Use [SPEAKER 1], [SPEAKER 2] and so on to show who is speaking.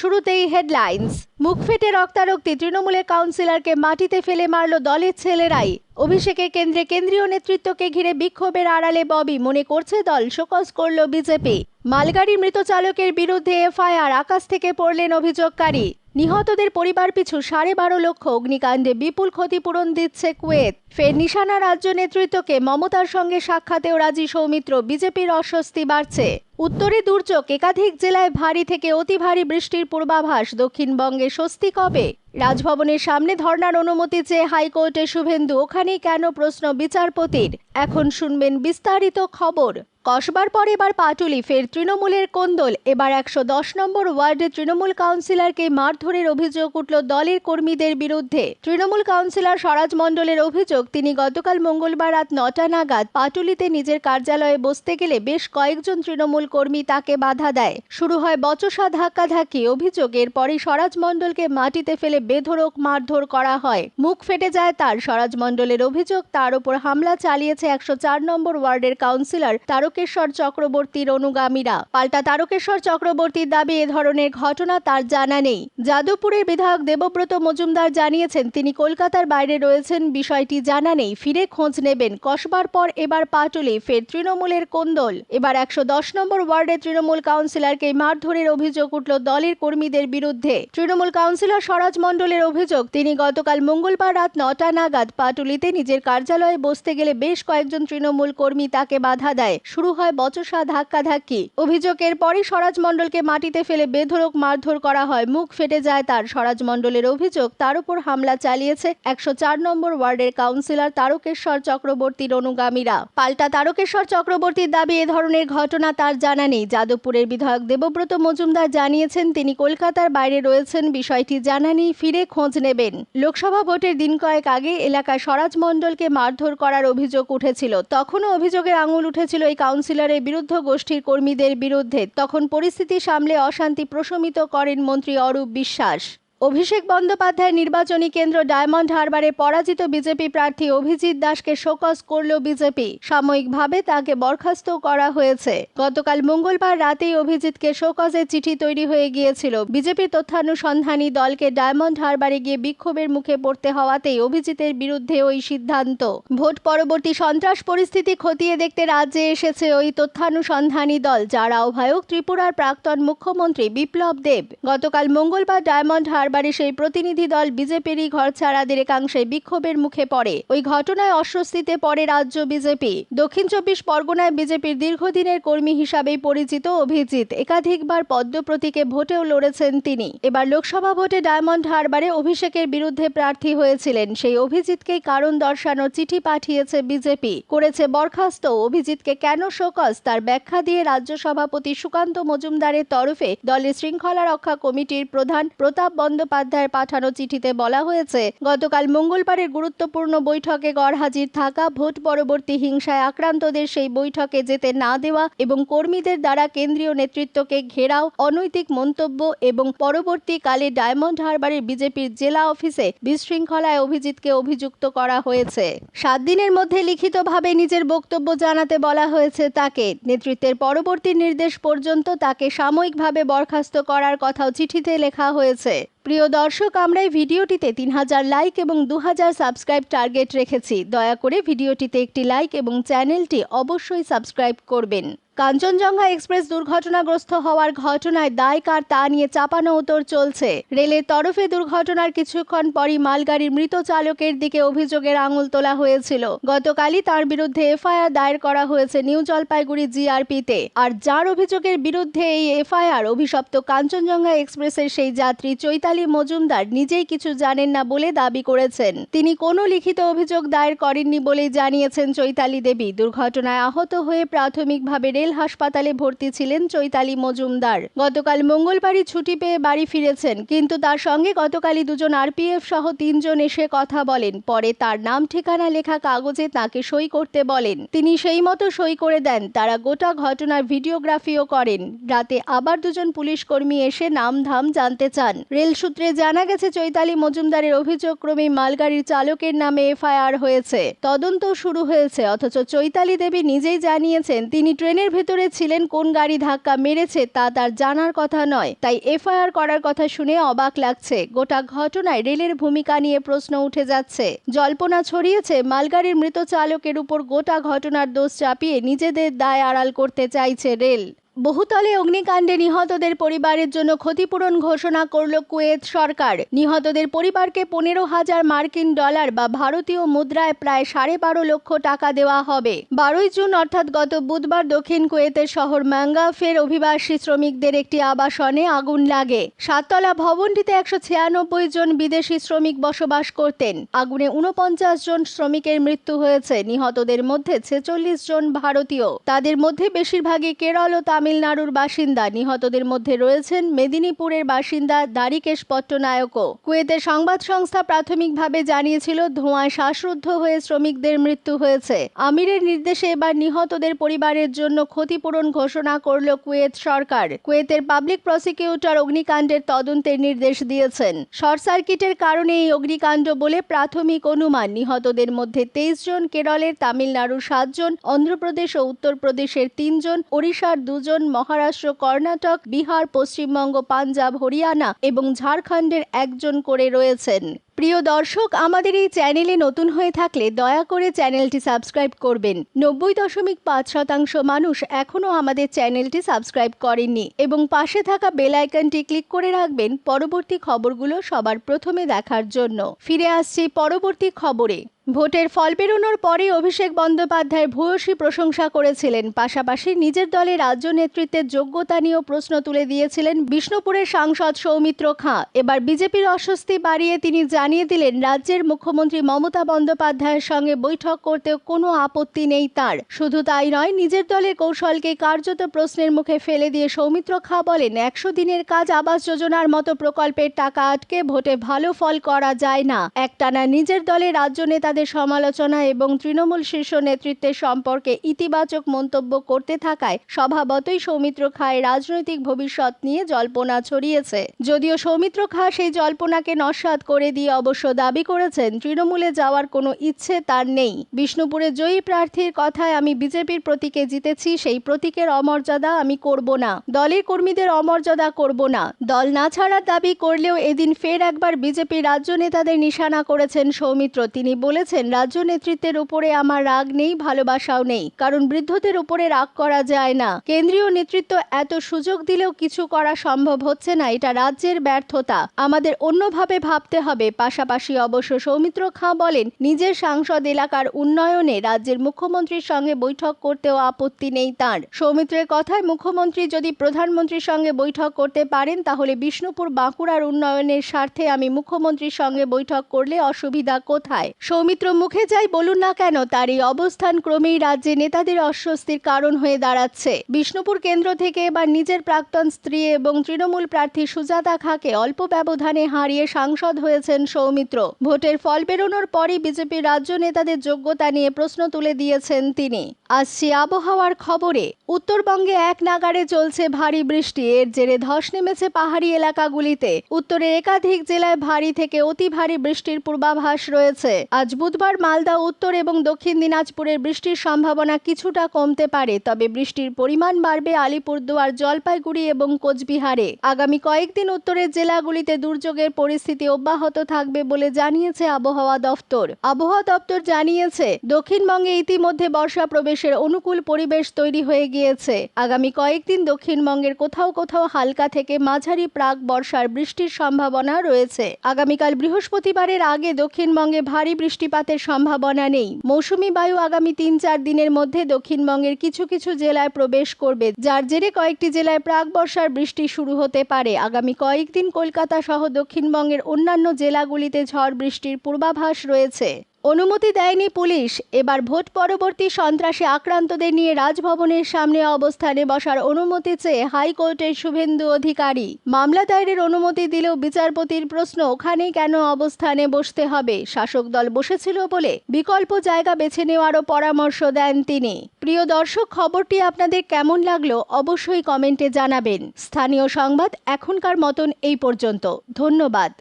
[SPEAKER 1] শুরুতেই হেডলাইন্স মুখ ফেটে রক্তারক্তি, তৃণমূলের কাউন্সিলরকে মাটিতে ফেলে মারল দলের ছেলেরাই। অভিষেকের কেন্দ্রে কেন্দ্রীয় নেতৃত্বকে ঘিরে বিক্ষোভের আড়ালে ববি, মনে করছে দল শোকজ করল বিজেপি। মালগাড়ি মৃত চালকের বিরুদ্ধে এফআইআর, আকাশ থেকে পড়লেন অভিযোগকারী। নিহতদের পরিবার পিছু সাড়ে বারো লক্ষ অগ্নিকাণ্ডে বিপুল ক্ষতিপূরণ দিচ্ছে কুয়েত। ফের নিশানা রাজ্য নেতৃত্বকে মমতার সঙ্গে সাক্ষাতেও রাজি সৌমিত্র, বিজেপির অস্বস্তি বাড়ছে। উত্তরে দুর্যোগ, একাধিক জেলায় ভারী থেকে অতি ভারী বৃষ্টির পূর্বাভাস, দক্ষিণবঙ্গে স্বস্তি কবে? রাজভবনের সামনে ধর্নার অনুমতি চেয়ে হাইকোর্টে শুভেন্দু, ওখানেই কেন প্রশ্ন বিচারপতির? এখন শুনবেন বিস্তারিত খবর। কসবার পর এবার পাটুলি, ফের তৃণমূলের কোন্দল। এবার একশো দশ নম্বর ওয়ার্ডে তৃণমূল কাউন্সিলরকে মারধরের অভিযোগ উঠল দলের কর্মীদের বিরুদ্ধে। তৃণমূল কাউন্সিলর স্বরাজ মণ্ডলের অভিযোগ, তিনি গতকাল মঙ্গলবার রাত নটা নাগাদ পাটুলিতে নিজের কার্যালয়ে বসতে গেলে বেশ কয়েকজন তৃণমূল কর্মী তাকে বাধা দেয়। শুরু হয় বচসা ধাক্কাধাক্কি অভিযোগের পরই স্বরাজ মণ্ডলকে মাটিতে ফেলে বেধড়ক মারধর করা হয়। মুখ ফেটে যায় তার। স্বরাজ মণ্ডলের অভিযোগ, তার উপর হামলা চালিয়েছে একশো চার নম্বর ওয়ার্ডের কাউন্সিলর তারকেশ্বর চক্রবর্তীর অনুগামীরা। পাল্টা তারকেশ্বর চক্রবর্তীর দাবি এ ধরনের ঘটনা তার জানা নেই। যাদবপুরের বিধায়ক দেবব্রত মজুমদার জানিয়েছেন, তিনি কলকাতার বাইরে রয়েছেন, বিষয়টি জানা নেই। ফিরে খোঁজ নেবেন। কসবার পর এবার পাটুলি ফের তৃণমূলের কোন্দল। এবার একশো দশ নম্বর ওয়ার্ডে তৃণমূল কাউন্সিলরকে মারধরের অভিযোগ উঠল দলের কর্মীদের বিরুদ্ধে। তৃণমূল কাউন্সিলর স্বরাজ মণ্ডলের অভিযোগ, তিনি গতকাল মঙ্গলবার রাত নটা নাগাদ পাটুলিতে নিজের কার্যালয়ে বসতে গেলে বেশ কয়েকজন তৃণমূল কর্মী তাকে বাধা দেয়। শুরু হয় বচসা ধাক্কাধাক্কি। অভিযোগের পরই স্বরাজ মণ্ডলকে মাটিতে ফেলে বেধড়ক মারধর করা হয়। মুখ ফেটে যায় তার। স্বরাজ মণ্ডলের অভিযোগ, তার উপর হামলা চালিয়েছে একশো চার নম্বর ওয়ার্ডের কাউন্সিলর তারকেশ্বর চক্রবর্তীর অনুগামীরা পাল্টা তারকেশ্বর চক্রবর্তীর দাবি, এ ধরনের ঘটনা তার জানা নেই। যাদবপুরের বিধায়ক দেবব্রত মজুমদার জানিয়েছেন, তিনি কলকাতার বাইরে রয়েছেন, বিষয়টি জানা নেই, ফিরে খোঁজ নেবেন। লোকসভা ভোটের দিন কয়েক আগে এলাকায় স্বরাজ মণ্ডলকে মারধর করার অভিযোগ উঠেছিল। তখনও অভিযোগের আঙুল উঠেছিল এই কাউন্সিলরের বিরুদ্ধ গোষ্ঠীর কর্মীদের বিরুদ্ধে তখন পরিস্থিতি সামলে অশান্তি প্রশমিত করেন মন্ত্রী অরূপ বিশ্বাস। অভিষেক বন্দ্যোপাধ্যায়ের নির্বাচনী কেন্দ্র ডায়মন্ড হারবারে পরাজিত বিজেপি প্রার্থী অভিজিৎ দাসকে শোকজ করল বিজেপি। সাময়িকভাবে তাকে বরখাস্ত করা হয়েছে। গতকাল মঙ্গলবার রাতেই অভিজিৎকে শোকজের চিঠি তৈরি হয়ে গিয়েছিল। বিজেপির তথ্যানুসন্ধানী দলকে ডায়মন্ড হারবারে গিয়ে বিক্ষোভের মুখে পড়তে হওয়াতেই অভিজিতের বিরুদ্ধে ওই সিদ্ধান্ত। ভোট পরবর্তী সন্ত্রাস পরিস্থিতি খতিয়ে দেখতে রাজ্যে এসেছে ওই তথ্যানুসন্ধানী দল, যার আহ্বায়ক ত্রিপুরার প্রাক্তন মুখ্যমন্ত্রী বিপ্লব দেব। গতকাল মঙ্গলবার ডায়মন্ড হারবারে সেই প্রতিনিধি দল বিজেপিরই ঘর ছাড়াদের একাংশে বিক্ষোভের মুখে পড়ে। ওই ঘটনায় অস্বস্তিতে পড়ে রাজ্য বিজেপি। দক্ষিণ চব্বিশ পরগনায় বিজেপির দীর্ঘদিনের কর্মী হিসাবেই পরিচিত অভিজিৎ। একাধিকবার পদ্ম প্রতীকে ভোটেও লড়েছেন তিনি। এবার লোকসভা ভোটে ডায়মন্ড হারবারে অভিষেকের বিরুদ্ধে প্রার্থী হয়েছিলেন। সেই অভিজিৎকেই কারণ দর্শানোর চিঠি পাঠিয়েছে বিজেপি। করেছে বরখাস্ত। অভিজিৎকে কেন শোকজ? তার ব্যাখ্যা দিয়ে রাজ্য সভাপতি সুকান্ত মজুমদারের তরফে দলের শৃঙ্খলা রক্ষা কমিটির প্রধান প্রতাপ বন্দ্যোপাধ্যায়ের পাঠানো চিঠিতে বলা হয়েছে, গতকাল মঙ্গলবারের গুরুত্বপূর্ণ বৈঠকে গড়হাজির থাকা ভোট পরবর্তী হিংসায় আক্রান্তদের সেই বৈঠকে যেতে না দেওয়া এবং কর্মীদের দ্বারা কেন্দ্রীয় নেতৃত্বকে ঘেরাও, অনৈতিক মন্তব্য এবং পরবর্তীকালে ডায়মন্ড হারবারের বিজেপির জেলা অফিসে বিশৃঙ্খলায় অভিজিৎকে অভিযুক্ত করা হয়েছে। সাত দিনের মধ্যে লিখিতভাবে নিজের বক্তব্য জানাতে বলা হয়েছে তাকে। নেতৃত্বের পরবর্তী নির্দেশ পর্যন্ত তাকে সাময়িকভাবে বরখাস্ত করার কথাও চিঠিতে লেখা হয়েছে। প্রিয় দর্শক, আমরা এই ভিডিওটিতে তিন হাজার লাইক এবং দু হাজার সাবস্ক্রাইব টার্গেট রেখেছি। দয়া করে ভিডিওটিতে একটি লাইক এবং চ্যানেলটি অবশ্যই সাবস্ক্রাইব করবেন। কাঞ্চনজঙ্ঘা এক্সপ্রেস দুর্ঘটনাগ্রস্ত হওয়ার ঘটনায় দায় কার তা নিয়ে চাপানো উত্তর চলছে। রেলের তরফে দুর্ঘটনার কিছুক্ষণ পরই মালগাড়ির মৃত চালকের দিকে অভিযোগের আঙুল তোলা হয়েছিল। গতকালই তার বিরুদ্ধে এফআইআর দায়ের করা হয়েছে নিউ জলপাইগুড়ি জিআরপিতে। আর যার অভিযোগের বিরুদ্ধে এই এফআইআর অভিশপ্ত কাঞ্চনজঙ্ঘা এক্সপ্রেসের সেই যাত্রী চৈতালি মজুমদার নিজেই কিছু জানেন না বলে দাবি করেছেন। তিনি কোনো লিখিত অভিযোগ দায়ের করেননি বলেই জানিয়েছেন চৈতালি দেবী। দুর্ঘটনায় আহত হয়ে প্রাথমিকভাবে রেল হাসপাতালে ভর্তি ছিলেন চৈতালি মজুমদার। গতকাল মঙ্গলবারই ছুটি পেয়ে বাড়ি ফিরেছেন, কিন্তু তার সঙ্গে গতকালই দুজন আরপিএফ সহ তিনজন এসে কথা বলেন। পরে তার নাম, ঠিকানা, লেখা, কাগজে তাকে সই করতে বলেন। তিনি সেই মতো সই করে দেন, তারা গোটা ঘটনার ভিডিওগ্রাফিও করেন। রাতে আবার দুজন পুলিশ কর্মী এসে নাম ধাম জানতে চান। রেল সূত্রে জানা গেছে, চৈতালি মজুমদারের অভিযোগ ক্রমে মালগাড়ির চালকের নামে এফআইআর হয়েছে। তদন্ত শুরু হয়েছে, অথচ চৈতালি দেবী নিজেই জানিয়েছেন, তিনি ট্রেনের ভেতরে ছিলেন, কোন গাড়ি ধাক্কা মেরেছে তা তার জানার কথা নয়। তাই এফআইআর করার কথা শুনে অবাক লাগছে। গোটা ঘটনায় রেলের ভূমিকা নিয়ে প্রশ্ন উঠে যাচ্ছে। জল্পনা ছড়িয়েছে, মালগাড়ির মৃত চালকের উপর গোটা ঘটনার দোষ চাপিয়ে নিজেদের দায় আড়াল করতে চাইছে রেল। বহুতলে অগ্নিকাণ্ডে নিহতদের পরিবারের জন্য ক্ষতিপূরণ ঘোষণা করল কুয়েত সরকার। নিহতদের পরিবারকে পনেরো হাজার মার্কিন ডলার বা ভারতীয় মুদ্রায় প্রায় সাড়ে বারো লক্ষ টাকা দেওয়া হবে। বারোই জুন, অর্থাৎ গত বুধবার, দক্ষিণ কুয়েতের শহর ম্যাঙ্গাফের অভিবাসী শ্রমিকদের একটি আবাসনে আগুন লাগে। সাততলা ভবনটিতে একশো ছিয়ানব্বই জন বিদেশি শ্রমিক বসবাস করতেন। আগুনে উনপঞ্চাশ জন শ্রমিকের মৃত্যু হয়েছে। নিহতদের মধ্যে ছেচল্লিশ জন ভারতীয়। তাদের মধ্যে বেশিরভাগই কেরল ও তামিলনাড়ুর বাসিন্দা নিহতদের মধ্যে রয়েছেন মেদিনীপুরের বাসিন্দা দারিকেশ পট্টনায়কও। কুয়েতের সংবাদ সংস্থা প্রাথমিকভাবে জানিয়েছিল, ধোঁয়ায় শ্বাসরুদ্ধ হয়ে শ্রমিকদের মৃত্যু হয়েছে। আমিরের নির্দেশে এবার নিহতদের পরিবারের জন্য ক্ষতিপূরণ ঘোষণা করল কুয়েত সরকার। কুয়েতের পাবলিক প্রসিকিউটর অগ্নিকাণ্ডের তদন্তের নির্দেশ দিয়েছেন। শর্ট সার্কিটের কারণে এই অগ্নিকাণ্ড বলে প্রাথমিক অনুমান, নিহতদের মধ্যে তেইশ জন কেরলের তামিলনাড়ুর সাতজন অন্ধ্রপ্রদেশ ও উত্তরপ্রদেশের তিনজন ওড়িশার দুজন মহারাষ্ট্র কর্ণাটক বিহার পশ্চিমবঙ্গ পাঞ্জাব হরিয়ানা এবং ঝাড়খণ্ডের একজন করে রয়েছেন। প্রিয় দর্শক, আমাদের এই চ্যানেলে নতুন হয়ে থাকলে দয়া করে চ্যানেলটি সাবস্ক্রাইব করবেন। নব্বই দশমিক পাঁচ শতাংশ মানুষ এখনও আমাদের চ্যানেলটি সাবস্ক্রাইব করেননি এবং পাশে থাকা বেল আইকনটি ক্লিক করে রাখবেন পরবর্তী খবরগুলো সবার প্রথমে দেখার জন্য। ফিরে আসছি পরবর্তী খবরে। ভোটের ফল বেরোনোর পরে অভিষেক বন্দ্যোপাধ্যায় ভূয়সী প্রশংসা করেছিলেন। পাশাপাশি নিজের দলের রাজ্য নেতৃত্বের যোগ্যতা নিয়েও প্রশ্ন তুলে দিয়েছিলেন বিষ্ণুপুরের সাংসদ সৌমিত্র খাঁ। এবার বিজেপির অস্বস্তি বাড়িয়ে তিনি জানিয়ে দিলেন, রাজ্যের মুখ্যমন্ত্রী মমতা বন্দ্যোপাধ্যায়ের সঙ্গে বৈঠক করতে কোনো আপত্তি নেই তার। শুধু তাই নয়, নিজের দলের কৌশলকে কার্যত প্রশ্নের মুখে ফেলে দিয়ে সৌমিত্র খাঁ বলেন, একশো দিনের কাজ আবাস যোজনার মতো প্রকল্পের টাকা আটকে ভোটে ভালো ফল করা যায় না। একটানা নিজের দলের রাজ্য নেতাদের সমালোচনা এবং তৃণমূল শীর্ষ নেতৃত্বের সম্পর্কে ইতিবাচক মন্তব্য করতে থাকায় স্বভাবতই সৌমিত্র খাঁয়ের রাজনৈতিক ভবিষ্যৎ নিয়ে জল্পনা ছড়িয়েছে। যদিও সৌমিত্র খাঁ সেই জল্পনাকে নস্বাত করে দিয়ে অবশ্য দাবি করেছেন, তৃণমূলে যাওয়ার কোনো ইচ্ছে তার নেই। বিষ্ণুপুরে জয়ী প্রার্থীর কথায় আমি বিজেপির প্রতীকে জিতেছি, সেই প্রতীকের অমর্যাদা আমি করব না। দলের কর্মীদের অমর্যাদা করব না। দল না ছাড়ার দাবি করলেও এদিন ফের একবার বিজেপি রাজ্য নেতাদের নিশানা করেছেন সৌমিত্র। তিনি বলেছেন, রাজ্য নেতৃত্বের উপরে আমার রাগ নেই, ভালোবাসাও নেই। কারণ বৃদ্ধদের উপরে রাগ করা যায় না। কেন্দ্রীয় নেতৃত্ব এত সুযোগ দিলেও কিছু করা সম্ভব হচ্ছে না, এটা রাজ্যের ব্যর্থতা। আমাদের অন্যভাবে ভাবতে হবে পাশাপাশি অবশ্য সৌমিত্র খাঁ বলেন, নিজের সাংসদ এলাকার উন্নয়নে রাজ্যের মুখ্যমন্ত্রীর সঙ্গে বৈঠক করতেও আপত্তি নেই তার। সৌমিত্রের কথায় মুখ্যমন্ত্রী যদি প্রধানমন্ত্রীর সঙ্গে বৈঠক করতে পারেন, তাহলে বিষ্ণুপুর বাঁকুড়ার উন্নয়নের স্বার্থে আমি মুখ্যমন্ত্রীর সঙ্গে বৈঠক করলে অসুবিধা কোথায়? সৌমিত্র মুখে যাই বলুন না কেন, তার এই অবস্থান ক্রমেই রাজ্যে নেতাদের অস্বস্তির কারণ হয়ে দাঁড়াচ্ছে। বিষ্ণুপুর কেন্দ্র থেকে এবার নিজের প্রাক্তন স্ত্রী এবং তৃণমূল প্রার্থী সুজাতা খাঁকে অল্প ব্যবধানে হারিয়ে সাংসদ হয়েছেন সৌমিত্র। ভোটের ফল বেরোনোর পরই বিজেপির রাজ্য নেতাদের যোগ্যতা নিয়ে প্রশ্ন তুলে দিয়েছেন তিনি। আসছি আবহাওয়ার খবরে। উত্তরবঙ্গে এক নাগারে চলছে ভারী বৃষ্টি। এর জেরে ধস নেমেছে পাহাড়ি এলাকাগুলিতে। উত্তরে একাধিক জেলায় ভারী থেকে অতি ভারী বৃষ্টির পূর্বাভাস রয়েছে। আজ বুধবার মালদা, উত্তর এবং দক্ষিণ দিনাজপুরের বৃষ্টির সম্ভাবনা কিছুটা কমতে পারে। তবে বৃষ্টির পরিমাণ বাড়বে আলিপুরদুয়ার, জলপাইগুড়ি এবং কোচবিহারে। আগামী কয়েকদিন উত্তরের জেলাগুলিতে দুর্যোগের পরিস্থিতি অব্যাহত থাকবে। বলে জানিয়েছে আবহাওয়া দফতর আবহাওয়া দপ্তর জানিয়েছে, দক্ষিণবঙ্গে ইতিমধ্যে বর্ষা প্রবেশের অনুকূল পরিবেশ তৈরি হয়ে গিয়েছে। আগামী কয়েকদিন দক্ষিণবঙ্গের কোথাও কোথাও হালকা থেকে মাঝারি প্রাক বর্ষার বৃষ্টির সম্ভাবনা রয়েছে। আগামীকাল বৃহস্পতিবারের আগে দক্ষিণবঙ্গে ভারী বৃষ্টিপাতের সম্ভাবনা নেই। মৌসুমি বায়ু আগামী তিন চার দিনের মধ্যে দক্ষিণবঙ্গের কিছু কিছু জেলায় প্রবেশ করবে, যার জেরে কয়েকটি জেলায় প্রাক বর্ষার বৃষ্টি শুরু হতে পারে। আগামী কয়েকদিন কলকাতা সহ দক্ষিণবঙ্গের অন্যান্য জেলাগুলিতে ঝড় বৃষ্টির পূর্বাভাস রয়েছে। অনুমতি দেয়নি পুলিশ। এবার ভোট পরবর্তী সন্ত্রাসে আক্রান্তদের নিয়ে রাজভবনের সামনে অবস্থানে বসার অনুমতি চেয়ে হাইকোর্টের শুভেন্দু অধিকারী। মামলা দায়েরের অনুমতি দিলেও বিচারপতির প্রশ্ন ওখানেই কেন অবস্থানে বসতে হবে? শাসক দল বসেছিল বলে বিকল্প জায়গা বেছে নেওয়ারও পরামর্শ দেন তিনি। প্রিয় দর্শক, খবরটি আপনাদের কেমন লাগল অবশ্যই কমেন্টে জানাবেন। স্থানীয় সংবাদ এখনকার মতন এই পর্যন্ত। ধন্যবাদ।